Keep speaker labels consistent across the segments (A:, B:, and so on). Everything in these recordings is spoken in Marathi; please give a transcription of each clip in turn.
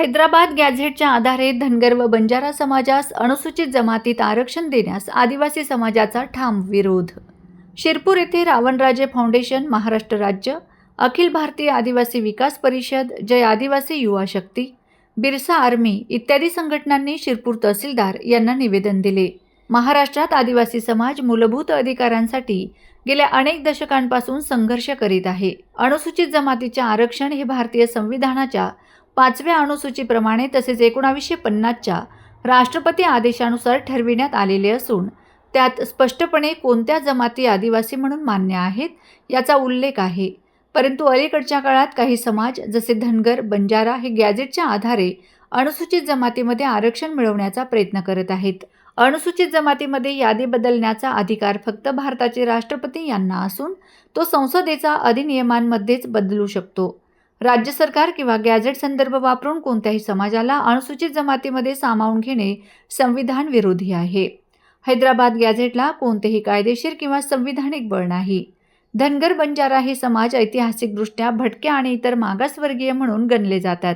A: हैदराबाद गॅझेटच्या आधारे धनगर व बंजारा समाजास अनुसूचित जमातीत आरक्षण देण्यास आदिवासी समाजाचा ठाम विरोध. शिरपूर येथे रावणराजे फाउंडेशन महाराष्ट्र राज्य अखिल भारतीय आदिवासी विकास परिषद जय आदिवासी युवा शक्ती बिरसा आर्मी इत्यादी संघटनांनी शिरपूर तहसीलदार यांना निवेदन दिले. महाराष्ट्रात आदिवासी समाज मूलभूत अधिकारांसाठी गेल्या अनेक दशकांपासून संघर्ष करीत आहे. अनुसूचित जमातीचे आरक्षण हे भारतीय संविधानाच्या पाचव्या अनुसूचीप्रमाणे तसेच एकोणावीसशे पन्नासच्या राष्ट्रपती आदेशानुसार ठरविण्यात आलेले असून त्यात स्पष्टपणे कोणत्या जमाती आदिवासी म्हणून मान्य आहेत याचा उल्लेख आहे. परंतु अलीकडच्या काळात काही समाज जसे धनगर बंजारा हे गॅजेटच्या आधारे अनुसूचित जमातीमध्ये आरक्षण मिळवण्याचा प्रयत्न करत आहेत. अनुसूचित जमातीमध्ये यादी बदलण्याचा अधिकार फक्त भारताचे राष्ट्रपती यांना असून तो संसदेचा अधिनियमांमध्येच बदलू शकतो. राज्य सरकार किंवा गॅझेट संदर्भ वापरून कोणत्याही समाजाला अनुसूचित जमातीमध्ये सामावून घेणे संविधान विरोधी आहे. हैदराबाद गॅझेटला कोणतेही कायदेशीर किंवा संविधानिक बळ नाही. धनगर बंजारा हे समाज ऐतिहासिकदृष्ट्या भटक्या आणि इतर मागासवर्गीय म्हणून गणले जातात.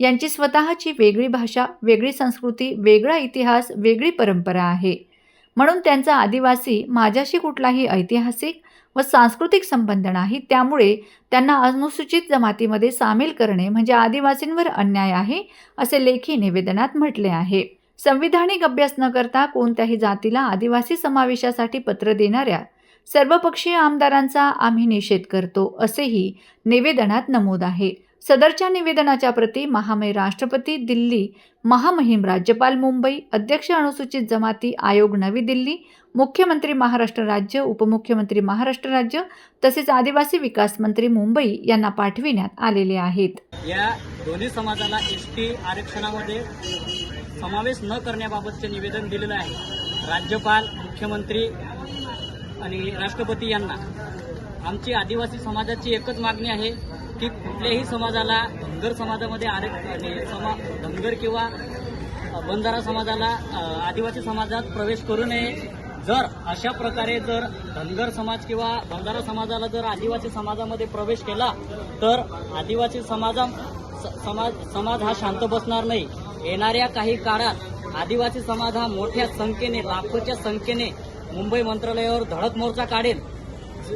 A: यांची स्वतःची वेगळी भाषा वेगळी संस्कृती वेगळा इतिहास वेगळी परंपरा आहे. म्हणून त्यांचा आदिवासी माझ्याशी कुठलाही ऐतिहासिक व सांस्कृतिक संबंध नाही त्यामुळे त्यांना अनुसूचित जमातीमध्ये सामील करणे म्हणजे आदिवासींवर अन्याय आहे असे लेखी निवेदनात म्हटले आहे. संविधानिक अभ्यास न करता कोणत्याही जातीला आदिवासी समावेशासाठी पत्र देणाऱ्या सर्वपक्षीय आमदारांचा आम्ही निषेध करतो असेही निवेदनात नमूद आहे. सदरच्या निवेदनाच्या प्रती महामय राष्ट्रपती दिल्ली महामहिम राज्यपाल मुंबई अध्यक्ष अनुसूचित जमाती आयोग नवी दिल्ली मुख्यमंत्री महाराष्ट्र राज्य उपमुख्यमंत्री महाराष्ट्र राज्य तसेच आदिवासी विकास मंत्री मुंबई यांना पाठविण्यात आलेले आहेत.
B: या दोन्ही समाजाला एस टी आरक्षणामध्ये समावेश न करण्याबाबतचे निवेदन दिलेलं आहे. राज्यपाल मुख्यमंत्री आणि राष्ट्रपती यांना. आमची आदिवासी समाजाची एकच मागणी आहे की कुठल्याही समाजाला धनगर समाजामध्ये आरक्षण समा धनगर किंवा बंजारा समाजाला आदिवासी समाजात प्रवेश करू नये. जर अशा प्रकारे जर धनगर समाज किंवा बंजारा समाजाला जर आदिवासी समाजामध्ये प्रवेश केला तर आदिवासी समाजा स- समाज समाज हा शांत बसणार नाही. येणाऱ्या काही काळात आदिवासी समाज हा मोठ्या संख्येने लाखोच्या संख्येने मुंबई मंत्रालयावर धडक मोर्चा काढेल.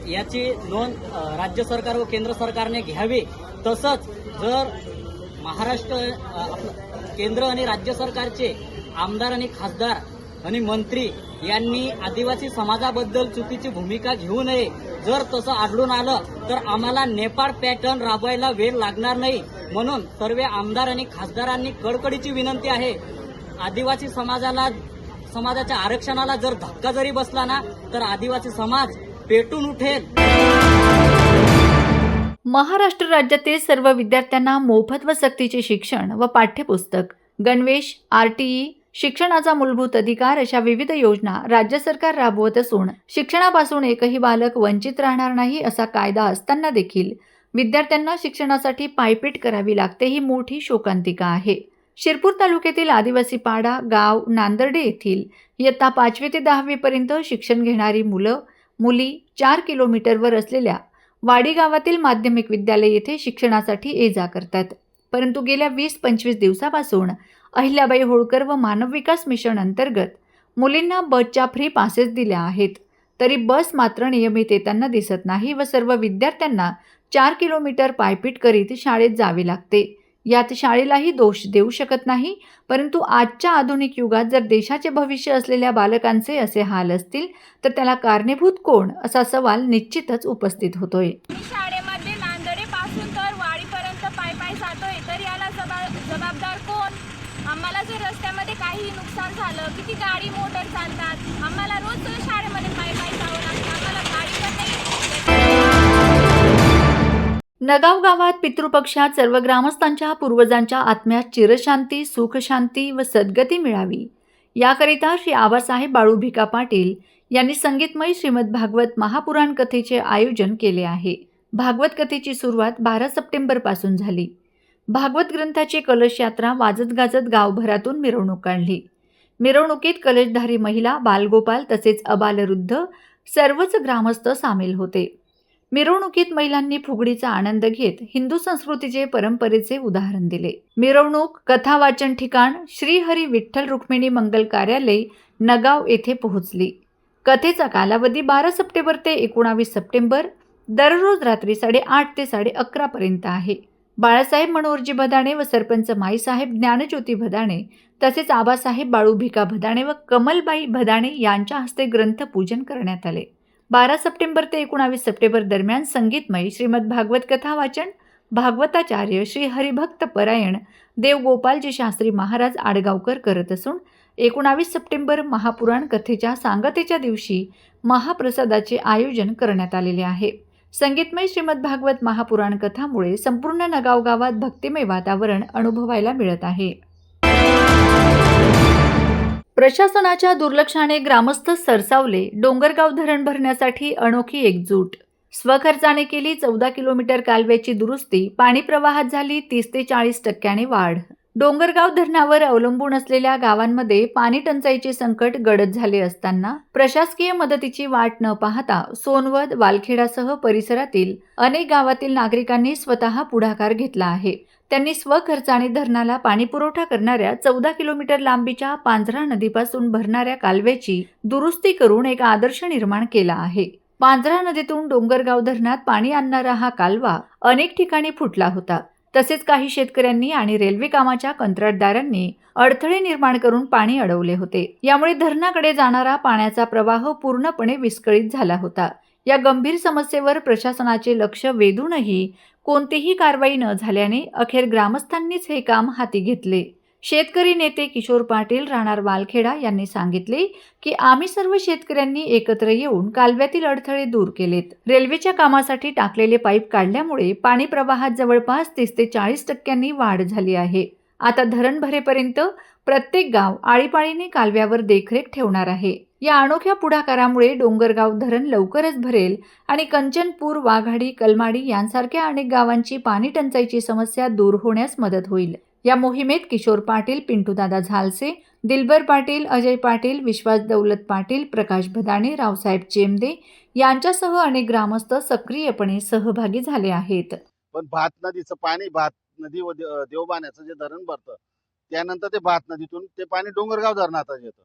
B: याची नोंद राज्य सरकार व केंद्र सरकारने घ्यावी. तसंच जर महाराष्ट्र केंद्र आणि राज्य सरकारचे आमदार आणि खासदार आणि मंत्री यांनी आदिवासी समाजाबद्दल चुकीची भूमिका घेऊ नये. जर तसं आढळून आलं तर आम्हाला नेपाळ पॅटर्न राबवायला वेळ लागणार नाही. म्हणून सर्व आमदार आणि खासदारांनी कडकडीची विनंती आहे. आदिवासी समाजाला समाजाच्या आरक्षणाला जर धक्का जरी बसला ना तर आदिवासी समाज पेटून उठेल.
A: महाराष्ट्र राज्यातील सर्व विद्यार्थ्यांना मोफत व सक्तीचे शिक्षण व पाठ्यपुस्तक. गणवेश आर टी ई शिक्षणाचा मूलभूत अधिकार अशा विविध योजना राज्य सरकार राबवत असून शिक्षणापासून एकही बालक वंचित राहणार नाही असा कायदा असताना देखील विद्यार्थ्यांना शिक्षणासाठी पायपीट करावी लागते ही मोठी शोकांतिका आहे. शिरपूर तालुक्यातील आदिवासी पाडा गाव नांदर्डे येथील इयत्ता पाचवी ते दहावीपर्यंत शिक्षण घेणारी मुलं मुली चार किलोमीटरवर असलेल्या वाडी गावातील माध्यमिक विद्यालय येथे शिक्षणासाठी ये जा करतात. परंतु गेल्या वीस पंचवीस दिवसापासून अहिल्याबाई होळकर व मानव विकास मिशन अंतर्गत मुलींना बसच्या फ्री पासेस दिल्या आहेत. तरी बस मात्र नियमित येताना दिसत नाही व सर्व विद्यार्थ्यांना चार किलोमीटर पायपीट करीत शाळेत जावे लागते. यात शाळेलाही दोष देऊ शकत नाही परंतु आजच्या आधुनिक युगात जर देशाचे भविष्य असलेल्या बालकांचे असे हाल असतील तर त्याला कारणीभूत कोण असा सवाल निश्चितच उपस्थित होतोय
C: मी शाळेमध्ये नांदडे पासून तर वाडीपर्यंत पाय पाय जातोय तर याला जबा जबाबदार कोण आम्हाला जर रस्त्यामध्ये काही नुकसान झालं किती गाडी मोटर चालतात आम्हाला रोज शाळेमध्ये पाय पाय जावं लागतं आम्हाला गाडी पण नाही.
A: नगाव गावात पितृपक्षात सर्व ग्रामस्थांच्या पूर्वजांच्या आत्म्यात चिरशांती सुखशांती व सद्गती मिळावी. याकरिता श्री आबासाहेब बाळू भिका पाटील यांनी संगीतमय श्रीमद भागवत महापुराण कथेचे आयोजन केले आहे. भागवत कथेची सुरुवात बारा सप्टेंबरपासून झाली. भागवत ग्रंथाची कलश यात्रा वाजत गाजत गावभरातून मिरवणूक काढली. मिरवणुकीत कलशधारी महिला बालगोपाल तसेच अबालवृद्ध सर्वच ग्रामस्थ सामील होते. मिरवणुकीत महिलांनी फुगडीचा आनंद घेत हिंदू संस्कृतीचे परंपरेचे उदाहरण दिले. मिरवणूक कथावाचन ठिकाण श्रीहरी विठ्ठल रुक्मिणी मंगल कार्यालय नगाव येथे पोहोचली. कथेचा कालावधी बारा सप्टेंबर ते एकोणावीस सप्टेंबर दररोज रात्री साडेआठ ते साडे अकरापर्यंत आहे. बाळासाहेब मनोहरजी भदाणे व सरपंच माईसाहेब ज्ञानज्योती भदाणे तसेच आबासाहेब बाळू भिका भदाणे व कमलबाई भदाणे यांच्या हस्ते ग्रंथपूजन करण्यात आले. बारा सप्टेंबर ते एकोणावीस सप्टेंबर दरम्यान संगीतमय श्रीमद भागवत कथा वाचन भागवताचार्य श्री हरिभक्त परायण देवगोपालजी शास्त्री महाराज आडगावकर करत असून एकोणावीस सप्टेंबर महापुराण कथेच्या सांगतेच्या दिवशी महाप्रसादाचे आयोजन करण्यात आलेले आहे. संगीतमय श्रीमद भागवत महापुराण कथामुळे संपूर्ण नगाव गावात भक्तिमय वातावरण अनुभवायला मिळत आहे. प्रशासनाच्या दुर्लक्षाने ग्रामस्थ सरसावले डोंगरगाव धरण भरण्यासाठी अनोखी एकजूट. स्वखर्चाने केली चौदा किलोमीटर कालव्याची दुरुस्ती पाणी प्रवाहात झाली तीस ते चाळीस टक्क्याने वाढ. डोंगरगाव धरणावर अवलंबून असलेल्या गावांमध्ये पाणी टंचाईचे संकट गडद झाले असताना प्रशासकीय मदतीची वाट न पाहता सोनवद वालखेडासह परिसरातील अनेक गावातील नागरिकांनी स्वतः पुढाकार घेतला आहे. त्यांनी स्वखर्चाने धरणाला पाणीपुरवठा करणाऱ्या चौदा किलोमीटर लांबीच्या पांझरा नदीपासून भरणाऱ्या कालव्याची दुरुस्ती करून एक आदर्श निर्माण केला आहे. पांझरा नदीतून डोंगरगाव धरणात पाणी आणणारा हा कालवा अनेक ठिकाणी फुटला होता. तसेच काही शेतकऱ्यांनी आणि रेल्वे कामाच्या कंत्राटदारांनी अडथळे निर्माण करून पाणी अडवले होते. यामुळे धरणाकडे जाणारा पाण्याचा प्रवाह पूर्णपणे विस्कळीत झाला होता. या गंभीर समस्येवर प्रशासनाचे लक्ष वेधूनही कोणतीही कारवाई न झाल्याने अखेर ग्रामस्थांनीच हे काम हाती घेतले. शेतकरी नेते किशोर पाटील राहणार वालखेडा यांनी सांगितले की आम्ही सर्व शेतकऱ्यांनी एकत्र येऊन कालव्यातील अडथळे दूर केलेत. रेल्वेच्या कामासाठी टाकलेले पाईप काढल्यामुळे पाणी प्रवाहात जवळपास तीस ते चाळीस टक्क्यांनी वाढ झाली आहे. आता धरण भरेपर्यंत प्रत्येक गाव आळीपाळीने कालव्यावर देखरेख ठेवणार आहे. या अनोख्या पुढाकारामुळे डोंगरगाव धरण लवकरच भरेल आणि कंचनपूर वाघाडी कलमाडी यांसारख्या अनेक गावांची पाणी टंचाईची समस्या दूर होण्यास मदत होईल. या मोहिमेत किशोर पाटील पिंटूदादा झालसे दिलबर पाटील अजय पाटील विश्वास दौलत पाटील प्रकाश भदाणे रावसाहेब चेमदे यांच्यासह अनेक ग्रामस्थ सक्रियपणे सहभागी झाले आहेत.
D: पण भात नदीचं पाणी भात नदी व देवबाण्याचं जे धरण भरतं त्यानंतर ते भात नदीतून ते पाणी डोंगरगाव धरणात येतं.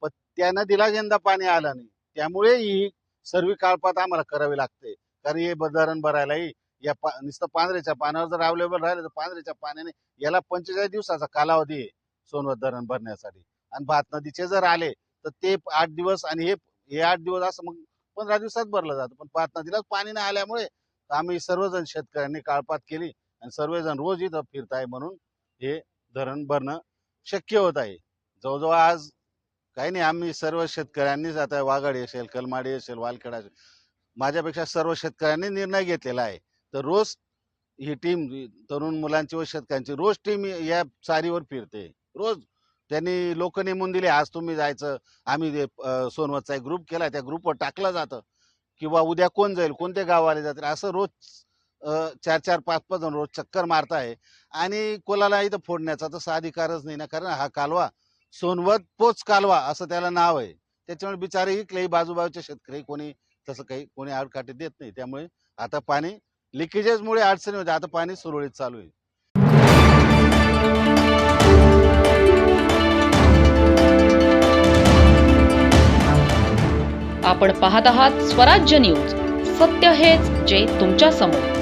D: पण त्या नदीला यंदा पाणी आलं नाही. त्यामुळे ही सर्व काळपात आम्हाला करावी लागते. कारण हे ब- धरण भरायलाही या पा नुसतं पांढऱ्याच्या पाण्यावर जर अवेलेबल राहिलं तर पांढऱ्याच्या पाण्याने याला पंचेचाळीस दिवसाचा कालावधी आहे सोनवत धरण भरण्यासाठी. आणि भात नदीचे जर आले तर ते आठ दिवस आणि हे हे आठ दिवस असं मग पंधरा दिवसात भरलं जातं. पण भात नदीलाच पाणी नाही आल्यामुळे आम्ही सर्वजण शेतकऱ्यांनी काळपात केली आणि सर्वजण रोज इथं फिरत आहे म्हणून हे धरण भरणं शक्य होत आहे. जवळजवळ आज काही नाही आम्ही सर्व शेतकऱ्यांनीच आता वाघाडी असेल कलमाडी असेल वालखेडा असेल माझ्यापेक्षा सर्व शेतकऱ्यांनी निर्णय घेतलेला आहे. तर रोज ही टीम तरुण मुलांची व शेतकऱ्यांची रोज टीम या चारीवर फिरते. रोज त्यांनी लोक नेमून दिले आज तुम्ही जायचं आम्ही सोनवतचा एक ग्रुप केला त्या ग्रुपवर टाकलं जातं. किंवा उद्या कोण जाईल कोणत्या गावाला जातील? असं रोज चार चार पाच पाच जण रोज चक्कर मारत आहे आणि कोणाला इथं फोडण्याचा तसा अधिकारच नाही ना कारण हा कालवा सोनवत पोच कालवा असं त्याला नाव आहे. त्याच्यामुळे बिचारे इकलेही बाजूबाजूचे शेतकरी कोणी तसं काही कोणी आडकाठी देत नाही. त्यामुळे आता पाणी लिकेजेसमुळे अडचणी होते आता पाणी सुरळीत चालू आहे.
E: आपण पाहत आहात स्वराज्य न्यूज. सत्य हेच जे तुमच्यासमोर.